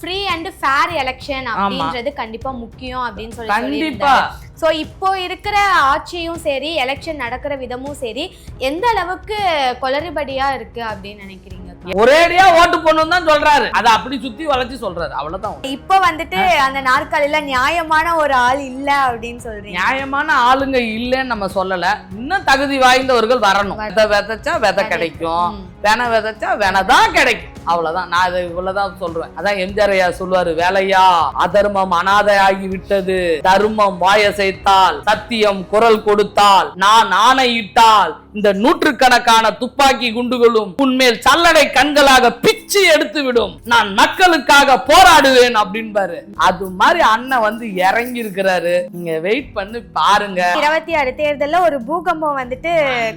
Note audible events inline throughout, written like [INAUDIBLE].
Free and fair election அப்படின்றது கண்டிப்பா முக்கியம் அப்படின்னு சொல்லி கண்டிப்பா. ஸோ இப்போ இருக்கிற ஆட்சியும் சரி எலெக்ஷன் நடக்கிற விதமும் சரி எந்த அளவுக்கு குளறுபடியா இருக்கு அப்படின்னு நினைக்கிறீங்க? ஒரேடியா ஓட்டு போடணும் தான் சொல்றாரு. அதை அப்படி சுத்தி வளைச்சு சொல்றாரு. அவ்வளவுதான் இப்போ வந்துட்டு அந்த நாற்காலியில நியாயமான ஒரு ஆள் இல்ல அப்படின்னு சொல்றீங்க. நியாயமான ஆளுங்க இல்லைன்னு நம்ம சொல்லல. இன்னும் தகுதி வாய்ந்தவர்கள் வரணும். விதை விதைச்சா விதை கிடைக்கும். வென விதைச்சா வென தான் கிடைக்கும். அவ்வளவுதான். நான் இதை இவ்வளவுதான் சொல்றேன். அதான் எம்ஜிஆர் ஐயா சொல்லுவாரு வேலையா அதர்மம் அனாதையாகி விட்டது தர்மம் வாயசைத்தால் சத்தியம் குரல் கொடுத்தால் நான் ஆணையிட்டால் இந்த நூற்றுக்கணக்கான துப்பாக்கி குண்டுகளும் உன்மேல் சல்லடை கண்களாக பிச்சு எடுத்து விடும் நான் மக்களுக்காக போராடுவேன் அப்படின்பாரு. அது மாதிரி அண்ணன் வந்து இறங்கி இருக்கிறாரு நீங்க வெயிட் பண்ணி பாருங்க. இருபத்தி ஆறு தேர்தல்ல ஒரு பூகம்பம் வந்துட்டு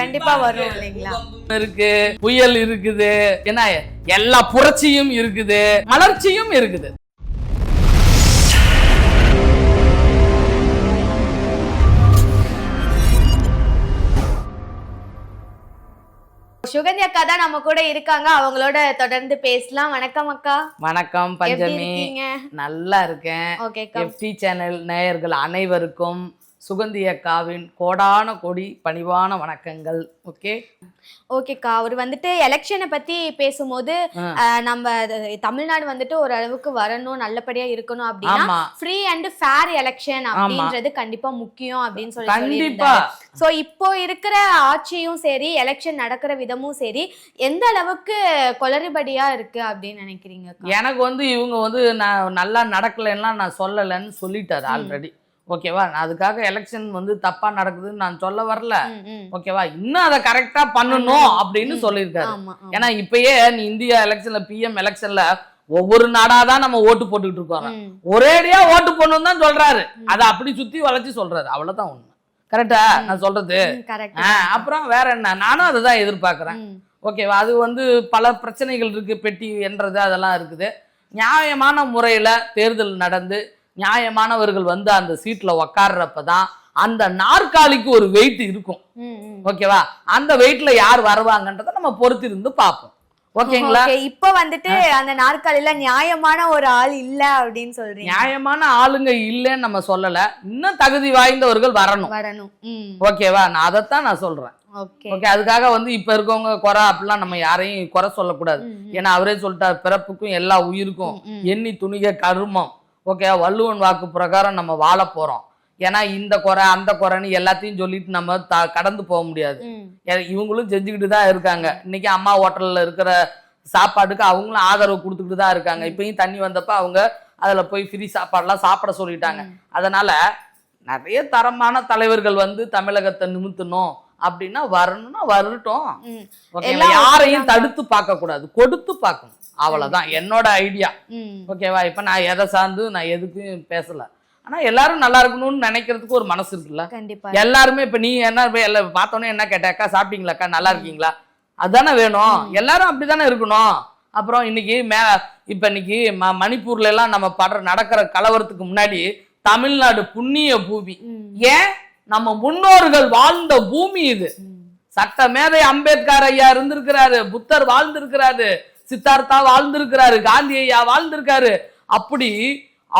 கண்டிப்பா வரும் இல்லைங்களா? இருக்கு புயல் இருக்குது என்ன எல்லா புரட்சியும் இருக்குது மலர்ச்சியும் இருக்குது. சுகந்தி அக்கா தான் நம்ம கூட இருக்காங்க. அவங்களோட தொடர்ந்து பேசலாம். வணக்கம் அக்கா. வணக்கம் பஞ்சமி. நல்லா இருக்கேன். எஃப்டி சேனல் நேயர்கள் அனைவருக்கும் சுகந்தி அக்காவின் கோடான கொடி பணிவான வணக்கங்கள். ஓகே? ஓகேக்கா அவர் வந்துட்டு எலெக்ஷனை பத்தி பேசும்போது நம்ம தமிழ்நாடு வந்துட்டு ஒரு அளவுக்கு வரணும் நல்லபடியா இருக்கணும் அப்படின்னா ஃப்ரீ அண்ட் ஃபேர் எலெக்ஷன் அப்படின்றது கண்டிப்பா முக்கியம் அப்படின்னு சொல்லி கண்டிப்பா. சோ இப்போ இருக்கிற ஆட்சியும் சரி எலெக்ஷன் நடக்கிற விதமும் சரி எந்த அளவுக்கு குளறுபடியா இருக்கு அப்படின்னு நினைக்கிறீங்க? எனக்கு வந்து இவங்க வந்து நான் நல்லா நடக்கலைன்னா நான் சொல்லலைன்னு சொல்லிட்டாரு ஆல்ரெடி ஓகேவா? நான் அதுக்காக எலெக்ஷன் வந்து தப்பா நடக்குதுன்னு நான் சொல்ல வரல. ஓகேவா? இன்னும் அதை கரெக்டா பண்ணணும் அப்படின்னு சொல்லியிருக்காரு. ஏன்னா இப்பயே நீ இந்தியா எலெக்ஷன்ல பிஎம் எலெக்ஷன்ல ஒவ்வொரு நாடா தான் நம்ம ஓட்டு போட்டுக்கிட்டு இருக்கோம். ஒரேடியா ஓட்டு போடணும் தான் சொல்றாரு. அதை அப்படி சுத்தி வளைச்சு சொல்றாரு. அவ்வளவுதான் உண்மை. கரெக்டா நான் சொல்றது. அப்புறம் வேற என்ன? நானும் அதை தான் எதிர்பார்க்கறேன். ஓகேவா? அது வந்து பல பிரச்சனைகள் இருக்கு. பெட்டி என்றது அதெல்லாம் இருக்குது. நியாயமான முறையில தேர்தல் நடந்து நியாயமானவர்கள் வந்து அந்த சீட்ல உக்காடுறப்ப தான் அந்த நாற்காலிக்கு ஒரு வெயிட் இருக்கும். ஓகேவா? அந்த வெயிட்ல யார் வருவாங்கன்றதை நம்ம பொறுத்திருந்து பார்ப்போம். ஓகேங்களா? இப்போ வந்துட்டு அந்த நாற்காலியில நியாயமான ஒரு ஆள் இல்ல அப்படின்னு சொல்றீங்க. நியாயமான ஆளுங்க இல்லைன்னு நம்ம சொல்லல. இன்னும் தகுதி வாய்ந்தவர்கள் வரணும். வரணும். ஓகேவா? நான் அதைத்தான் நான் சொல்றேன். ஓகே. ஓகே அதுக்காக வந்து இப்ப இருக்கவங்க குறை அப்படிலாம் நம்ம யாரையும் குறை சொல்லக்கூடாது. ஏன்னா அவரே சொல்லிட்டார் பிறப்புக்கும் எல்லா உயிருக்கும் எண்ணி துணிக கருமம். ஓகே வள்ளுவன் வாக்கு பிரகாரம் நம்ம வாழ போறோம். ஏன்னா இந்த குறை அந்த குறைன்னு எல்லாத்தையும் சொல்லிட்டு நம்ம த கடந்து போக முடியாது. இவங்களும் செஞ்சுக்கிட்டு தான் இருக்காங்க. இன்னைக்கு அம்மா ஹோட்டல்ல இருக்கிற சாப்பாட்டுக்கு அவங்களும் ஆதரவு கொடுத்துக்கிட்டு தான் இருக்காங்க. இப்பயும் தண்ணி வந்தப்ப அவங்க அதுல போய் ஃப்ரீ சாப்பாடுலாம் சாப்பிட சொல்லிட்டாங்க. அதனால நிறைய தரமான தலைவர்கள் வந்து தமிழகத்தை நிமித்தணும். அப்படின்னா வரணும்னா வரட்டும். யாரையும். தடுத்து பார்க்க கூடாது கொடுத்து பார்க்கணும். அவ்வளவுதான். என்னோட ஐடியா ஓகேவா இப்ப நான் எதை சார்ந்து நான் எதுக்கும் பேசல. ஆனா எல்லாரும் நல்லா இருக்கணும்னு நினைக்கிறதுக்கு ஒரு மனசு இருக்குல்ல? கண்டிப்பா. எல்லாருமே இப்ப நீ என்ன இப்ப எல்லா பார்த்தோன்னே என்ன கேட்ட? அக்கா சாப்பிட்டீங்களாக்கா நல்லா இருக்கீங்களா? அதானே வேணும். எல்லாரும் அப்படிதானே இருக்கணும். அப்புறம் இன்னைக்கு மே இப்ப இன்னைக்கு ம மணிப்பூர்ல எல்லாம் நம்ம படுற நடக்கிற கலவரத்துக்கு முன்னாடி தமிழ்நாடு புண்ணிய பூமி. ஏன்? நம்ம முன்னோர்கள் வாழ்ந்த பூமி இது. சட்ட மேதை அம்பேத்கர் ஐயா இருந்திருக்கிறாரு புத்தர் வாழ்ந்திருக்கிறாரு. சித்தார்த்தா வாழ்ந்திருக்கிறாரு காந்தி ஐயா வாழ்ந்திருக்காரு. அப்படி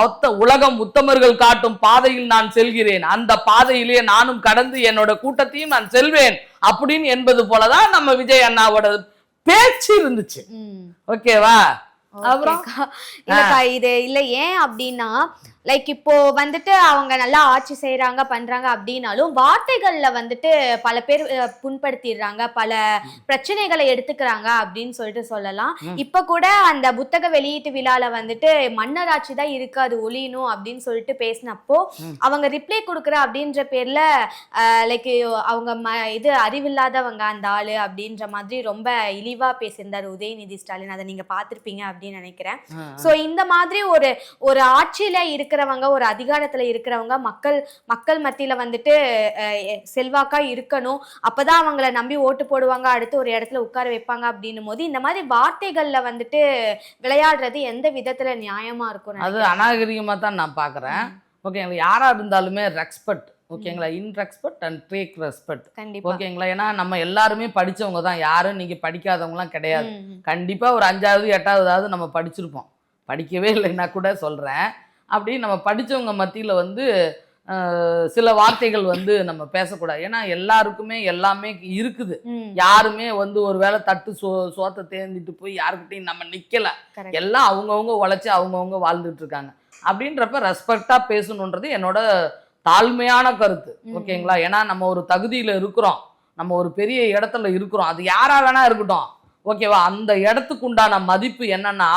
அத்த உலகம் உத்தமர்கள் காட்டும் பாதையில் நான் செல்கிறேன். அந்த பாதையிலே நானும் கடந்து என்னோட கூட்டத்தையும் நான் செல்வேன். அப்படின்னு என்பது போலதான் நம்ம விஜய் அண்ணாவோட பேச்சு இருந்துச்சு. ஓகேவா? அப்புறம்? இது இல்ல ஏன் அப்படின்னா லைக் இப்போ வந்துட்டு அவங்க நல்லா ஆட்சி செய்யறாங்க பண்றாங்க அப்படின்னாலும் வார்த்தைகள்ல வந்துட்டு பல பேர் புண்படுத்திடுறாங்க பல பிரச்சனைகளை எடுத்துக்கிறாங்க அப்படின்னு சொல்லிட்டு சொல்லலாம். இப்ப கூட அந்த புத்தக வெளியீட்டு விழால வந்துட்டு மன்னராட்சி தான் இருக்கு அது ஒளியணும் அப்படின்னு சொல்லிட்டு பேசினப்போ. அவங்க ரிப்ளை கொடுக்குற அப்படின்ற பேர்ல லைக் அவங்க ம- இது அறிவில்லாதவங்க அந்த ஆளு அப்படின்ற மாதிரி ரொம்ப இழிவா பேசியிருந்தாரு உதயநிதி ஸ்டாலின் அதை நீங்க பார்த்திருப்பீங்க அப்படின்னு நினைக்கிறேன் சோ இந்த மாதிரி ஒரு ஒரு ஆட்சியில இருக்கிறவங்க ஒரு அதிகாரத்துல இருக்கிறவங்க மக்கள் மக்கள் மத்தியில வந்துட்டு அஹ், எ- செல்வாக்கா இருக்கணும். அப்பதான் அவங்கள நம்பி ஓட்டு போடுவாங்க அடுத்து ஒரு இடத்துல உட்கார வைப்பாங்க அப்படின்னும் போது இந்த மாதிரி வார்த்தைகள்ல வந்துட்டு விளையாடுறது எந்த விதத்துல நியாயமா இருக்கும் அது நினைக்கிறீங்க? அநாகரிகமா தான் நான் பாக்குறேன். ஓகேங்களா? யாரா இருந்தாலுமே ரெஸ்பெக்ட் ஓகேங்களா? In respect and take respect ஓகேங்களா? ஏன்னா நம்ம எல்லாருமே படிச்சவங்க தான். யாரும் நீங்க படிக்காதவங்கலாம் கிடையாது. கண்டிப்பா ஒரு அஞ்சாவது எட்டாவதாவது நம்ம படிச்சிருப்போம். படிக்கவே இல்லைன்னா கூட சொல்றேன். அப்படி நம்ம படிச்சவங்க மத்தியில வந்து சில வார்த்தைகள் வந்து நம்ம பேசக்கூடாது. ஏன்னா எல்லாருக்குமே எல்லாமே இருக்குது. யாருமே வந்து ஒரு வேளை தட்டு சோ சோத்தை தேர்ந்துட்டு போய் யாருக்கிட்டையும் நம்ம நிக்கல. Correct. எல்லாம் அவங்கவுங்க உழைச்சி அவங்கவுங்க வாழ்ந்துட்டு இருக்காங்க அப்படின்றப்ப ரெஸ்பெக்டா பேசணுன்றது என்னோட தாழ்மையான கருத்து. ஓகேங்களா? ஏன்னா நம்ம ஒரு தகுதியில இருக்கிறோம். நம்ம ஒரு பெரிய இடத்துல இருக்கிறோம். அது யாரா வேணா இருக்கட்டும். ஓகேவா? அந்த இடத்துக்கு உண்டான மதிப்பு என்னன்னா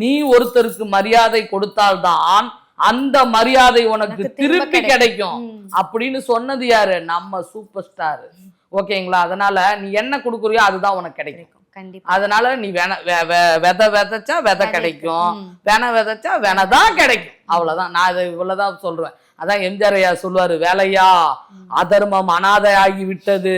நீ ஒருத்தருக்கு மரியாதை கொடுத்தால்தான் அந்த மரியாதை உனக்கு திருப்பி கிடைக்கும். அப்படின்னு சொன்னது யாரு? நம்ம சூப்பர் ஸ்டார் ஓகேங்களா? அதனால நீ என்ன கொடுக்குறியோ அதுதான் உனக்கு கிடைக்கும். அதனால நீ விதை விதைச்சா விதை கிடைக்கும். வென விதைச்சா வென தான் கிடைக்கும். அவ்வளவுதான். நான் இதை இவ்வளவுதான் சொல்றேன். அதான் எம்ஜிஆர் ஐயா சொல்லுவாரு வேலையா? அதர்மம் அனாதையாகி விட்டது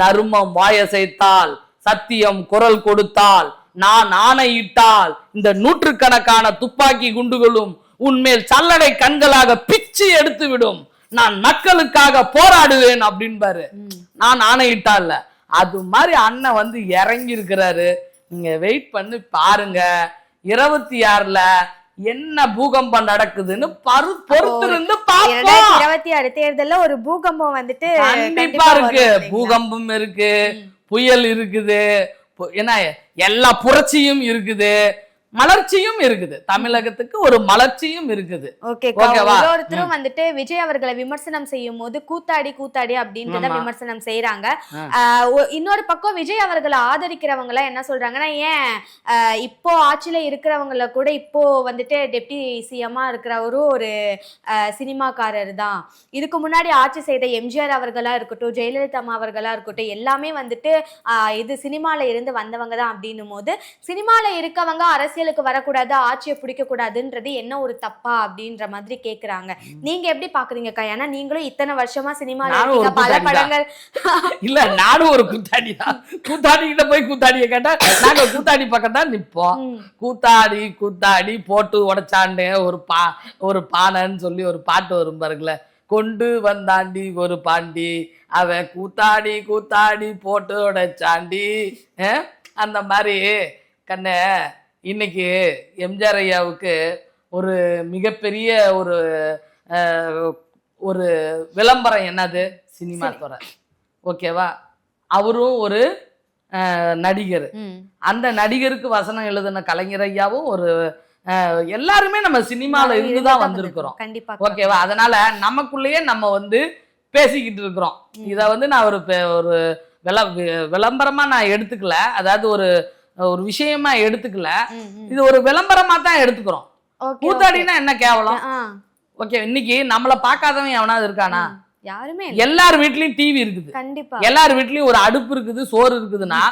தர்மம் வாயசைத்தால் சத்தியம் குரல் கொடுத்தால் நான் ஆணையிட்டால் இந்த நூற்றுக்கணக்கான துப்பாக்கி குண்டுகளும் உன்மேல் சல்லடை கண்களாக பிச்சு எடுத்து விடும் நான் மக்களுக்காக போராடுவேன் அப்படின்பாரு. நான் ஆணையிட்டால அது மாதிரி அண்ணன் வந்து இறங்கி இருக்கிறாரு நீங்க வெயிட் பண்ணி பாருங்க. இருபத்தி ஆறுல என்ன பூகம்பம் நடக்குதுன்னு பரு பொறுத்திருந்து பார்ப்போம் இருபத்தி ஆறு தேர்தல்ல ஒரு பூகம்பம் வந்துட்டு கண்டிப்பா இருக்கு? பூகம்பம் இருக்கு. புயல் இருக்குது. என்ன எல்லா புரட்சியும் இருக்குது. மலர்ச்சியும் இருக்குது. தமிழகத்துக்கு ஒரு மலர்ச்சியும் இருக்குது? ஒருத்தரும் வந்துட்டு விஜய் அவர்களை விமர்சனம் செய்யும் போது கூத்தாடி கூத்தாடி அப்படின்றத. விமர்சனம் செய்யறாங்க இன்னொரு பக்கம் விஜய் அவர்களை ஆதரிக்கிறவங்க எல்லாம் என்ன சொல்றாங்கன்னா ஏன் இப்போ ஆட்சியில இருக்கிறவங்கள கூட இப்போ வந்துட்டு டெப்டி சிஎம்மா இருக்கிறவரும் ஒரு சினிமாக்காரர் தான். இதுக்கு முன்னாடி ஆட்சி செய்த எம்ஜிஆர் அவர்களா இருக்கட்டும் ஜெயலலிதா அவர்களா இருக்கட்டும் எல்லாமே வந்துட்டு இது சினிமால இருந்து வந்தவங்க தான் அப்படின்னும் போது சினிமால இருக்கவங்க அரசியலுக்கு வரக்கூடாது ஆட்சியை பிடிக்க கூடாதுன்றது என்ன ஒரு தப்பா அப்படின்ற மாதிரி கேக்குறாங்க. நீங்க எப்படி பாக்குறீங்கக்கா ஏன்னா நீங்களும் இத்தனை வருஷமா சினிமால இருக்கீங்க பல. படங்கள். இல்ல நானும் ஒரு கூத்தாடி தான் கூத்தாடி கிட்ட போய் கூத்தாடிய கேட்டா நாங்க கூத்தாடி பக்கம் தான் நிப்போம் கூத்தாடி கூத்தாடி போட்டு உடைச்சாண்டே ஒரு பா ஒரு பானைன்னு சொல்லி ஒரு பாட்டு வரும் பாருங்களேன் கொண்டு வந்தாண்டி ஒரு பாண்டி அவன் கூத்தாடி கூத்தாடி போட்டு உடைச்சாண்டி? அந்த மாதிரி கண்ணே. இன்னைக்கு எம்ஜிஆர் ஐயாவுக்கு ஒரு மிகப்பெரிய ஒரு ஒரு விளம்பரம் என்னது? சினிமா துறை. ஓகேவா? அவரும் ஒரு நடிகர். அந்த நடிகருக்கு வசனம் எழுதின கலைஞர் ஐயாவும் ஒரு எல்லாருமே நம்ம சினிமால இருந்து தான் வந்திருக்கிறோம். கண்டிப்பா ஓகேவா? அதனால நமக்குள்ளேயே நம்ம வந்து பேசிக்கிட்டு இருக்கிறோம். இத வந்து நான் ஒரு ஒரு விளம்பரமா நான் எடுத்துக்கல. அதாவது ஒரு ஒரு விஷயமா எடுத்துக்கல. இது ஒரு விளம்பரமா தான் எடுத்துக்கிறோம். கூத்தாடினா என்ன கேவலம்? ஓகே இன்னைக்கு நம்மள பார்க்காதவன் எவனாவது இருக்கானா? யாருமே. எல்லார் வீட்லயும் டிவி இருக்குது. கண்டிப்பா. எல்லார் வீட்லயும் ஒரு அடுப்பு இருக்குது சோறு இருக்குதுன்னா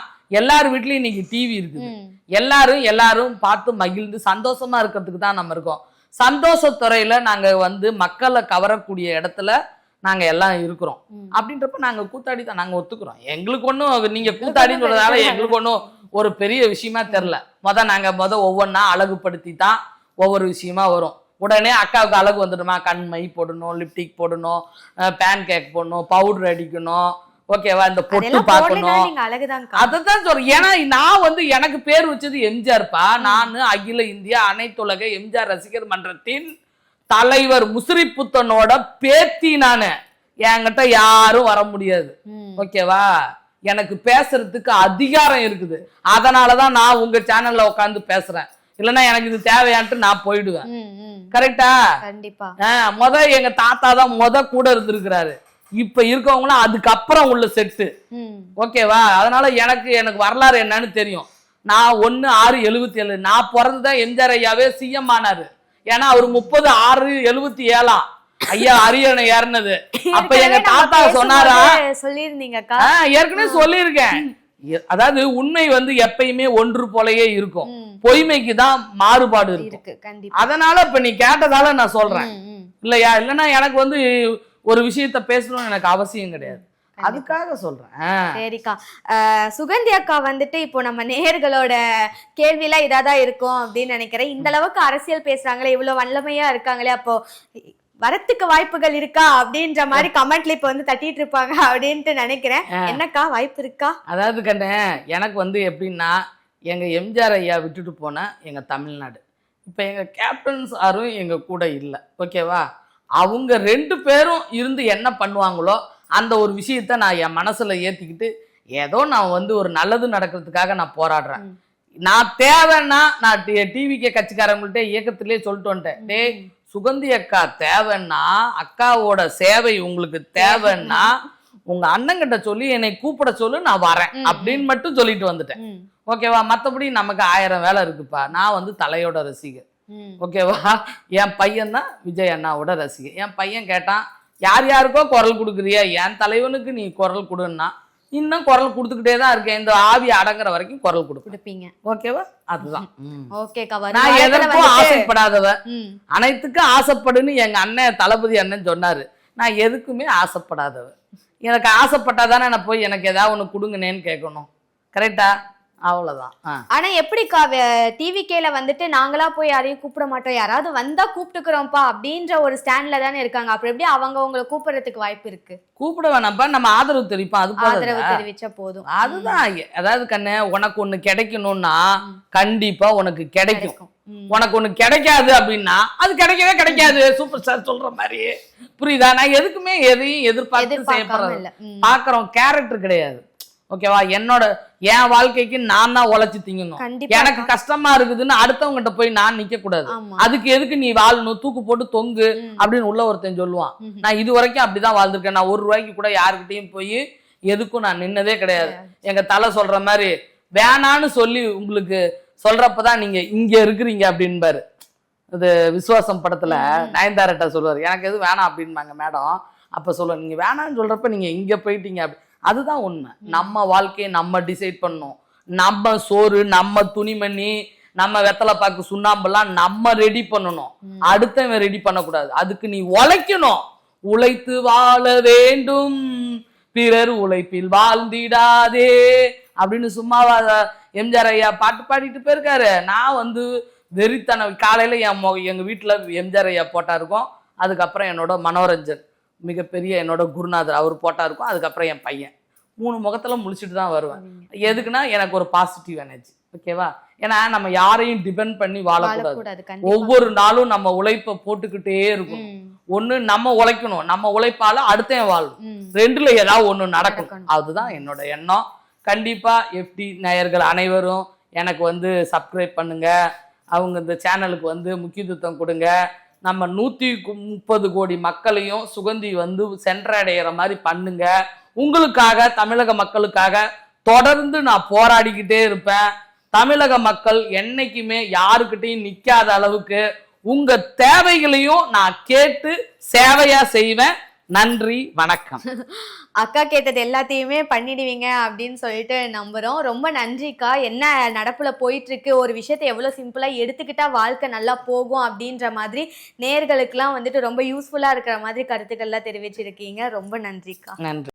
எல்லார் வீட்லயும் இன்னைக்கு டிவி இருக்குது. எல்லாரும் எல்லாரும் பார்த்து மகிழ்ந்து சந்தோஷமா இருக்கிறதுக்கு தான் நம்ம இருக்கோம். சந்தோஷத்துறையில நாங்க வந்து மக்களை கவரக்கூடிய இடத்துல நாங்க எல்லாம் இருக்கிறோம். ம். அப்படின்றப்ப நாங்க கூத்தாடி தான் நாங்க ஒத்துக்கிறோம். எங்களுக்கு ஒன்றும் நீங்க கூத்தாடின்னு சொல்றதால எங்களுக்கு ஒன்றும் ஒரு பெரிய விஷயமா தெரில முத நாங்க முத ஒவ்வொன்றா அழகுபடுத்தி தான் ஒவ்வொரு விஷயமா வரும். உடனே அக்காவுக்கு அழகு வந்துடுமா? கண்மை போடணும் லிப்டிக் போடணும் பேன் கேக் போடணும் பவுடர் அடிக்கணும் ஓகேவா இந்த பொட்டு பார்க்கணும். அழகுதான்க்கா. அததான் சொல்றேன். ஏன்னா நான் வந்து எனக்கு பேர் வச்சது எம்ஜிஆர்ப்பா. நான் அகில இந்திய அனைத்துலக எம்ஜிஆர் ரசிகர் மன்றத்தின் தலைவர் முசிறிப்புத்தனோட பேத்தி நானு. என்கிட்ட யாரும் வர முடியாது. ஓகேவா? எனக்கு பேசுறதுக்கு அதிகாரம் இருக்குது. அதனாலதான் நான் உங்க சேனல்ல உட்காந்து பேசுறேன். இல்லைன்னா எனக்கு இது தேவையான்ட்டு நான் போயிடுவேன். கரெக்டா? கண்டிப்பா. முத எங்க தாத்தா தான் முத கூட இருந்திருக்கிறாரு. இப்ப இருக்கவங்களும் அதுக்கப்புறம் உள்ள செட்டு. ஓகேவா? அதனால எனக்கு எனக்கு வரலாறு என்னன்னு தெரியும். நான் ஒன்னு ஆறு எழுபத்தி ஏழு. நான் பிறந்துதான் எம்ஜிஆர் ஐயாவே சிஎம் ஆனாரு. ஏன்னா அவர் முப்பது ஆறு எழுபத்தி ஏழாம் ஐயா அரியணை ஏறினது. அப்ப எங்க தாத்தா சொன்னாரா? ஆ, ஏற்கனவே சொல்லியிருக்கேன். அதாவது உண்மை வந்து எப்பயுமே ஒன்று போலயே இருக்கும். பொய்மைக்கு தான் மாறுபாடு இருக்கு அதனால இப்ப நீ கேட்டதால நான் சொல்றேன். இல்லையா? இல்லைன்னா எனக்கு வந்து ஒரு விஷயத்த பேசணும்னு எனக்கு அவசியம் கிடையாது. அதுக்காக சொல்றேன். சரிக்கா. சுகந்தி அக்கா வந்துட்டு இப்போ நம்ம நேயர்களோட கேள்வியெல்லாம் இதாதான் இருக்கும் அப்படின்னு நினைக்கிறேன். இந்த அளவுக்கு அரசியல் பேசுறாங்களே இவ்வளவு வல்லமையா இருக்காங்களே அப்போ வரத்துக்கு வாய்ப்புகள் இருக்கா அப்படின்ற மாதிரி கமெண்ட்ல இப்ப வந்து தட்டிட்டு இருப்பாங்க அப்படின்ட்டு நினைக்கிறேன். என்னக்கா வாய்ப்பு இருக்கா? அதாவது கண்ணே எனக்கு வந்து எப்படின்னா எங்க எம்ஜிஆர் ஐயா விட்டுட்டு போன எங்க தமிழ்நாடு. இப்போ எங்க கேப்டன் சாரும் எங்க கூட இல்லை. ஓகேவா அவங்க ரெண்டு பேரும் இருந்து என்ன பண்ணுவாங்களோ அந்த ஒரு விஷயத்த நான் என் மனசுல ஏத்திக்கிட்டு ஏதோ நான் வந்து ஒரு நல்லது நடக்கிறதுக்காக நான் போராடுறேன். நான் தேவைன்னா நான் டிவிக்கே கட்சிக்காரங்கள்ட்ட இயக்கத்திலே சொல்லிட்டு வந்துட்டேன். டேய் சுகந்தி அக்கா தேவைன்னா அக்காவோட சேவை உங்களுக்கு தேவைன்னா உங்க அண்ணங்கிட்ட சொல்லி என்னை கூப்பிட சொல்லு நான் வரேன் அப்படின்னு மட்டும் சொல்லிட்டு வந்துட்டேன். ஓகேவா? மத்தபடி நமக்கு ஆயிரம் வேலை இருக்குப்பா. நான் வந்து தலையோட ரசிகர். ஓகேவா? என் பையன் தான் விஜய் அண்ணாவோட ரசிகர் என் பையன் கேட்டான் யார் யாருக்கோ குரல் கொடுக்குறியா? என் தலைவனுக்கு நீ குரல் கொடுன்னா இன்னும் குரல் கொடுத்துக்கிட்டே தான் இருக்கேன். இந்த ஆவி அடங்குற வரைக்கும் குரல் கொடுப்பீங்க. ஓகேவா? அதுதான். ஓகேக்கா நான் எதற்கும் ஆசைப்படாதவ. அனைத்துக்கும் ஆசைப்படுன்னு எங்க அண்ணன் தளபதி அண்ணன் சொன்னாரு. நான் எதுக்குமே ஆசைப்படாதவ. எனக்கு ஆசைப்பட்டாதானே நான் போய் எனக்கு ஏதாவது ஒன்று கொடுங்கனேன்னு கேட்கணும். கரெக்டா அவ்வளவுதான். ஆனா எப்படிக்கா டிவிகேல வந்துட்டு நாங்களா போய் யாரையும் கூப்பிட மாட்டோம். யாராவது வந்தா கூப்பிட்டுக்கிறோம்ப்பா அப்படின்ற ஒரு ஸ்டாண்ட்ல தானே இருக்காங்க. அப்புறம் எப்படி அவங்க உங்களை கூப்பிடுறதுக்கு வாய்ப்பு இருக்கு? கூப்பிட வேணாம்ப்பா. நம்ம ஆதரவு தெரிவிப்போம். அது ஆதரவு தெரிவிச்சா போதும். அதுதான். அதாவது கண்ணு உனக்கு ஒண்ணு கிடைக்கணும்னா கண்டிப்பா உனக்கு கிடைக்கும். உனக்கு ஒண்ணு கிடைக்காது அப்படின்னா அது கிடைக்கவே கிடைக்காது. சூப்பர் ஸ்டார் சொல்ற மாதிரி. புரியுதா? நான் எதுக்குமே எதையும் எதிர்பார்த்து செய்யப்படுறது. பாக்குறோம். கேரக்டர் கிடையாது. ஓகேவா? என்னோட என் வாழ்க்கைக்கு நான் தான் உழைச்சு திங்கணும். எனக்கு கஷ்டமா இருக்குதுன்னு அடுத்தவங்ககிட்ட போய் நான் நிக்க கூடாது அதுக்கு எதுக்கு நீ வாழணும்? தூக்கு போட்டு தொங்கு. அப்படின்னு உள்ள ஒருத்தன் சொல்லுவான். நான் இது வரைக்கும் அப்படிதான் வாழ்ந்திருக்கேன். நான் ஒரு ரூபாய்க்கு கூட யாருக்கிட்டையும் போய் எதுக்கும் நான் நின்னதே கிடையாது. எங்க தலை சொல்ற மாதிரி வேணான்னு சொல்லி உங்களுக்கு சொல்றப்பதான் நீங்க இங்க இருக்கிறீங்க அப்படின்பாரு. இது விசுவாசம் படத்துல நயன்தாரட்ட சொல்லுவாரு எனக்கு எது வேணாம் அப்படின்பாங்க மேடம். அப்ப சொல்லுவாங்க நீங்க வேணாம்னு சொல்றப்ப நீங்க இங்க போயிட்டீங்க அப்படி. அதுதான் உண்மை. நம்ம வாழ்க்கையை நம்ம டிசைட் பண்ணணும் நம்ம சோறு நம்ம துணிமணி நம்ம வெத்தலை பாக்கு சுண்ணாம்பெல்லாம் நம்ம ரெடி பண்ணணும். அடுத்தவன் ரெடி பண்ணக்கூடாது. அதுக்கு நீ உழைக்கணும். உழைத்து வாழ வேண்டும். பிறர் உழைப்பில் வாழ்ந்திடாதே. அப்படின்னு சும்மாவா எம்ஜிஆர் ஐயா பாட்டு பாடிட்டு போயிருக்காரு. நான் வந்து வெறித்தனம். காலையில என் மொ எங்க வீட்டுல எம்ஜிஆர் ஐயா போட்டா இருக்கும் அதுக்கப்புறம் என்னோட மனோரஞ்சன். மிகப்பெரிய என்னோட குருநாதர் அவர் போட்டா இருக்கும். அதுக்கப்புறம் என் பையன். மூணு முகத்துல முழிச்சிட்டு தான் வருவேன். எதுக்குன்னா எனக்கு ஒரு பாசிட்டிவ் எனர்ஜி ஓகேவா ஏன்னா நம்ம யாரையும் டிபெண்ட் பண்ணி வாழக்கூடாது. ஒவ்வொரு நாளும் நம்ம உழைப்பை போட்டுக்கிட்டே இருக்கும் ஒண்ணு நம்ம உழைக்கணும். நம்ம உழைப்பால அடுத்தவன் வாழும். ரெண்டுல ஏதாவது ஒண்ணு நடக்கும். அதுதான் என்னோட எண்ணம். கண்டிப்பா எஃப்டி நேயர்கள் அனைவரும் எனக்கு வந்து சப்ஸ்கிரைப் பண்ணுங்க. அவங்க இந்த சேனலுக்கு வந்து முக்கியத்துவம் கொடுங்க. நம்ம நூற்றி முப்பது கோடி மக்களையும் சுகந்தி வந்து சென்றடைகிற மாதிரி பண்ணுங்க. உங்களுக்காக தமிழக மக்களுக்காக தொடர்ந்து நான் போராடிக்கிட்டே இருப்பேன். தமிழக மக்கள் என்னைக்குமே யாருக்கிட்டையும் நிற்காத அளவுக்கு உங்கள் தேவைகளையும் நான் கேட்டு சேவையாக செய்வேன். நன்றி வணக்கம். [LAUGHS] அக்கா கேட்டது எல்லாத்தையுமே பண்ணிடுவீங்க அப்படின்னு சொல்லிட்டு நம்புறோம். ரொம்ப நன்றிக்கா. என்ன நடப்புல போயிட்டு இருக்கு ஒரு விஷயத்தை எவ்வளவு சிம்பிளா எடுத்துக்கிட்டா வாழ்க்கை நல்லா போகும் அப்படின்ற மாதிரி நேர்களுக்கெல்லாம் வந்துட்டு ரொம்ப யூஸ்ஃபுல்லா இருக்கிற மாதிரி கருத்துக்கள்லாம் தெரிவிச்சிருக்கீங்க. ரொம்ப நன்றிக்கா. நன்றி.